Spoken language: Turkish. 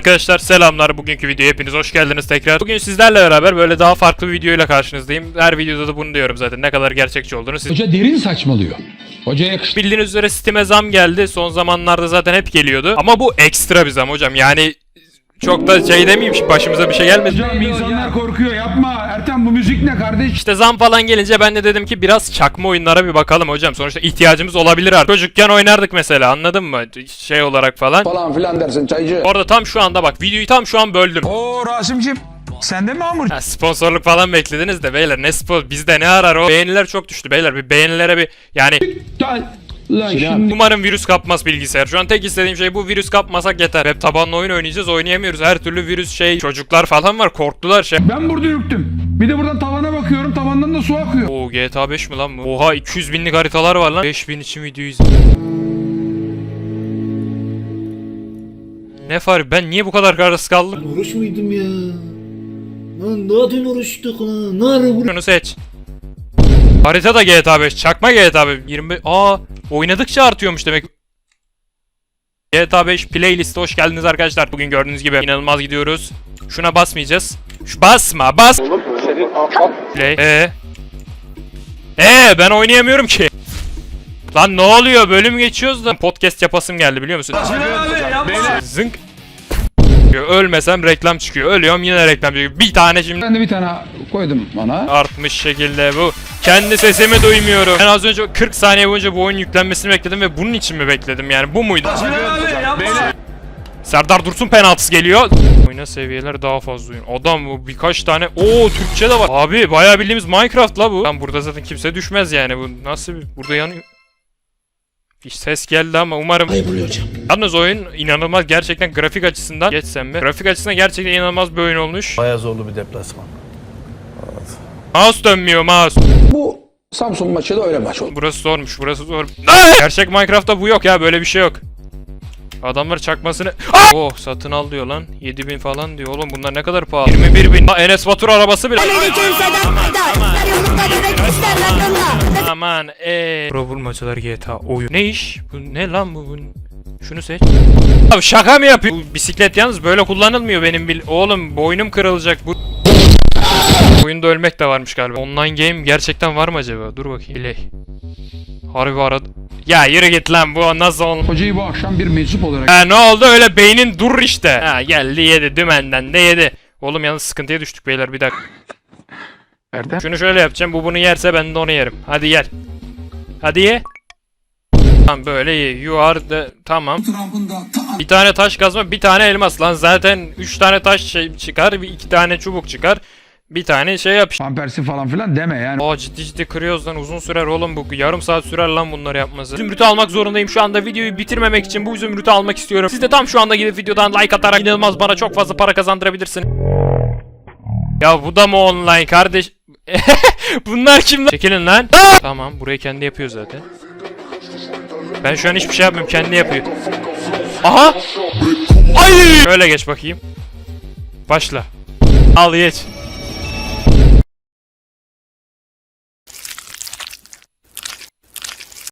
Arkadaşlar selamlar bugünkü videoya hepiniz hoş geldiniz tekrar. Bugün sizlerle beraber böyle daha farklı bir videoyla karşınızdayım. Her videoda da bunu diyorum zaten ne kadar gerçekçi olduğunu. Siz Hoca derin saçmalıyor. Hocaya yakıştı. bildiğiniz üzere Steam'e zam geldi. Son zamanlarda zaten hep geliyordu. Ama bu ekstra bir zam hocam. Yani çok da şey demeyeyim başımıza bir şey gelmedi. Hocam insanlar korkuyor yapma. Ertem bu müzik ne kardeş? İşte zam falan gelince ben de dedim ki biraz çakma oyunlara bir bakalım hocam. Sonuçta ihtiyacımız olabilir artık. Çocukken oynardık mesela anladın mı? Şey olarak falan. falan filan dersin çaycı. Orada tam şu anda bak videoyu tam şu an böldüm. Oo Rasim'cim sende mi hamur? Ha, sponsorluk falan beklediniz de beyler ne spor bizde ne arar o beğeniler çok düştü beyler bir beğenilere bir yani Lan şimdi umarım virüs kapmaz bilgisayar şu an tek istediğim şey bu virüs kapmasak yeter hep tabanlı oyun oynayacağız oynayamıyoruz her türlü virüs şey çocuklar falan var korktular şey ben burada yüktüm. Bir de buradan tavana bakıyorum. Tavandan da su akıyor. Oo GTA 5 mi lan bu? Oha 200 binlik haritalar var lan 5000 için video izle Ne far ben niye bu kadar kararsız kaldım? Oruç muydum ya? Lan daha dün oruçtuk lan. Ne ara? Şunu seç. Harita da GTA 5. Çakma GTA 5. 25. Aa, oynadıkça artıyormuş demek. GTA 5 playlist'e hoş geldiniz arkadaşlar. Bugün gördüğünüz gibi inanılmaz gidiyoruz. Şuna basmayacağız. Şu basma, bas. Play. Ee. Ee, ben oynayamıyorum ki. Lan ne oluyor? Bölüm geçiyoruz da podcast yapasım geldi biliyor musun? Zınk. Ölmesem reklam çıkıyor. Ölüyorum yine reklam çıkıyor. Bir tane şimdi Ben de bir tane koydum ona. artmış şekilde bu. Kendi sesimi duymuyorum. Ben az önce 40 saniye boyunca bu oyun yüklenmesini bekledim ve bunun için mi bekledim yani bu muydu? Serdar Dursun penaltısı geliyor. Oyuna seviyeler daha fazla oyun. Adam bu birkaç tane. Oo Türkçe de var. Abi bayağı bildiğimiz Minecraft la bu. Lan burada zaten kimse düşmez yani bu. Nasıl bir burada yanıyor. Bir ses geldi ama umarım oluyor hocam. Yalnız oyun inanılmaz gerçekten grafik açısından geçsem mi? Grafik açısından gerçekten inanılmaz bir oyun olmuş. Bayağı zorlu bir deplasman. Mouse dönmüyor mouse. Bu Samsun maçı da öyle maç oldu. Burası zormuş, burası zor. Gerçek Minecraft'ta bu yok ya, böyle bir şey yok. Adamlar çakmasını... Oh satın al diyor lan. 7000 falan diyor. Oğlum bunlar ne kadar pahalı? 21 bin. Enes Batur arabası bile. Aman eee. Pro bulmacalar GTA oyun. Ne iş? Bu ne lan bu? bu? Şunu seç. Abi şaka mı yapıyor? Bu bisiklet yalnız böyle kullanılmıyor benim bil. Oğlum boynum kırılacak bu. Oyunda ölmek de varmış galiba. Online game gerçekten var mı acaba? Dur bakayım. Play. Harbi aradı. Ya yürü git lan bu nasıl olmuş? Hocayı bu akşam bir meczup olarak Ha ne oldu öyle beynin dur işte. Ha geldi yedi dümenden de yedi. Oğlum yalnız sıkıntıya düştük beyler bir dakika. Ertem. Şunu şöyle yapacağım bu bunu yerse ben de onu yerim. Hadi yer. Hadi ye. Tamam böyle ye. You are the... Tamam. Bir tane taş kazma bir tane elmas lan zaten 3 tane taş şey çıkar bir iki tane çubuk çıkar. Bir tane şey yap. Pampersi falan filan deme yani. Aa ciddi ciddi kırıyoruz lan uzun sürer oğlum bu yarım saat sürer lan bunları yapması. Zümrüt'ü almak zorundayım şu anda videoyu bitirmemek için bu zümrüt'ü almak istiyorum. Siz de tam şu anda gidip videodan like atarak inanılmaz bana çok fazla para kazandırabilirsin. Ya bu da mı online kardeş? Bunlar kim lan? Çekilin lan. tamam burayı kendi yapıyor zaten. Ben şu an hiçbir şey yapmıyorum kendi yapıyor. Aha! Ay! Şöyle geç bakayım. Başla. Al geç.